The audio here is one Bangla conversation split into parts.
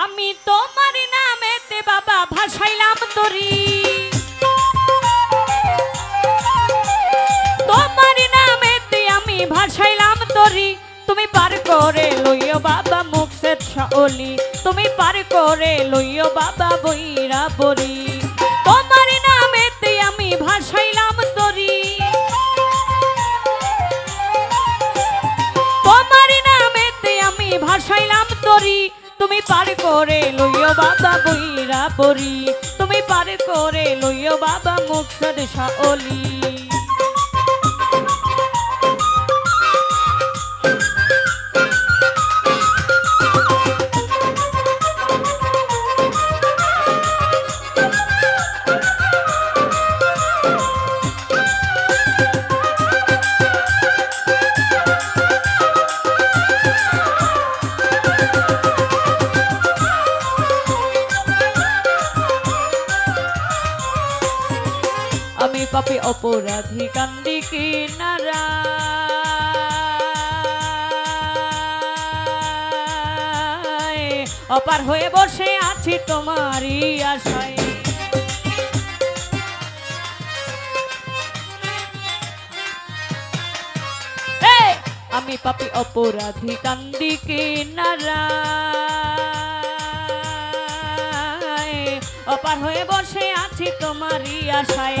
আমি তোমার নামেতে বাবা ভাসাইলাম তরি। তোমার নামেতে আমি ভাসাইলাম তরি। তুমি পার করে লইও বাবা মুখের শাওলি তুমি পার করে লইও বাবা বইরা বরি তোমার নামেতে আমি ভাসাইলাম তুমি পার করে লইও বাবা বইরা পরি তুমি পার করে লইও বাবা মুখ সাদে শাওলি। পাপি অপরাধী কান্দি কিনারা অপার হয়ে বসে আছি তোমারই আশায়! আমি পাপি অপরাধী কান্দি কিনারা অপার হয়ে বসে আছি তোমারই আশায়।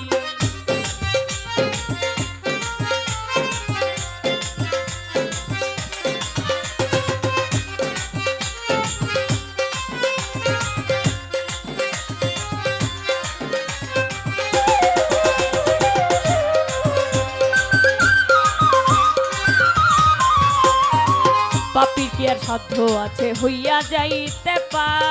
কি আর সাধ্য আছে, হইয়া যাইতে পার।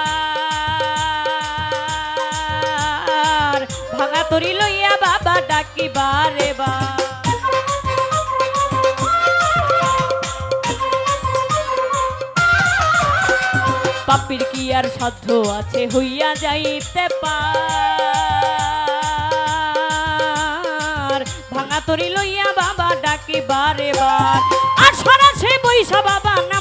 ভাঙা তরি লইয়া বাবা ডাকি বারে বা পাপির কি আর সাধ্য আছে, হইয়া যাইতে পার। ভাঙা তরি লইয়া বাবা ডাকি বারে বার আর সরাসে বৈশা বাবা নাম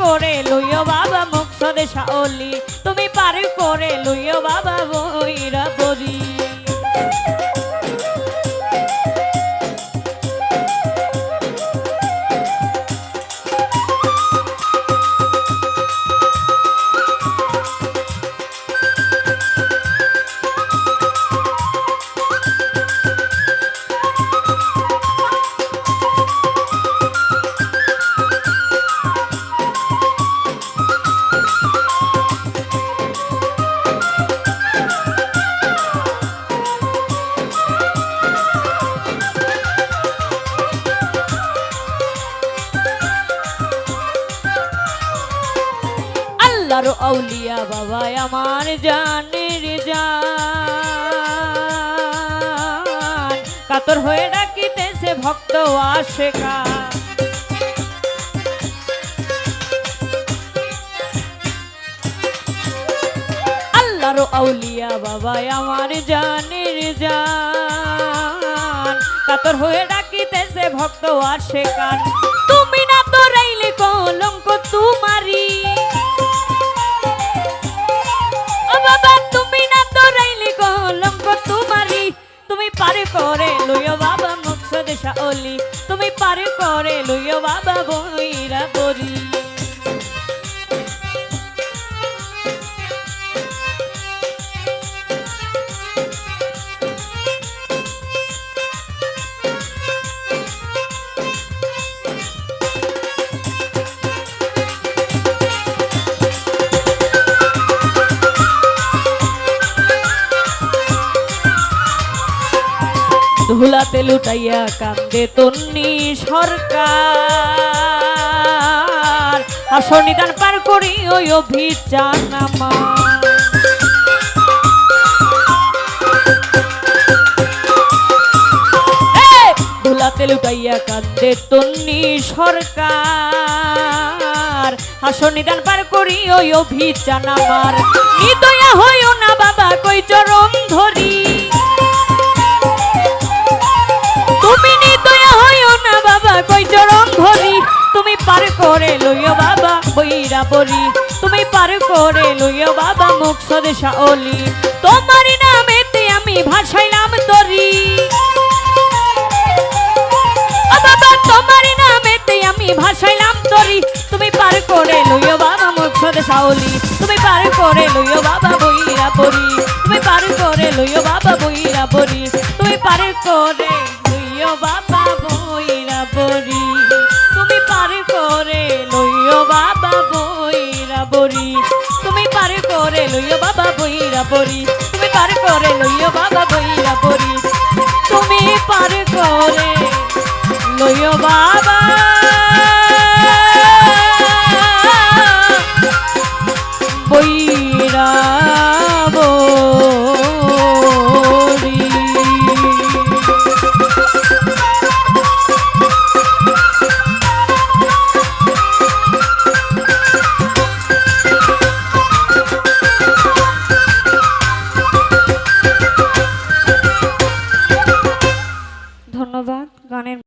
করে লইও বাবা মুখ সদে শাওলি। তুমি পারে করে লইও বাবা বইরা বরি আউলিয়া বাবা আমার জানের জান। কাতর হয়ে ডাকিতেছে ভক্ত আশেকা। আল্লাহর আউলিয়া বাবা আমার জানের জান। কাতর হয়ে ডাকিতেছে ভক্ত আশেকান করে লইও বাবা মুখ দেশা অলি তুমি পারে করে লইও বাবা বইরা বরি হুলাতে লুটাইয়া কান্দে তন্নি সরকার। আর সন্নিধান পার করি ওই অভিযান আমার। লুটাইয়া কান্দে তন্নি সরকার। আর নিদান পার করি ওই অভিযান আমার। নিদয়া হইও না বাবা, কই চরম ধরি। সদেশা অলি তোমারই নামেতে আমি ভাসাইলাম তরি। বাবা তোমারই নামেতে আমি ভাসাইলাম তরি। তুমি পার করে লইও বাবা মুখ সদেশা অলি তুমি পার করে লইও বাবা বইরা বরি তুমি পার করে লইও বাবা বইরা বরি তুমি পার করে লইও বাবা লইও বাবা বইরা পড়ি। তুমি পার করে লইও বাবা বইরা পড়ি। তুমি পার করে লইও বাবা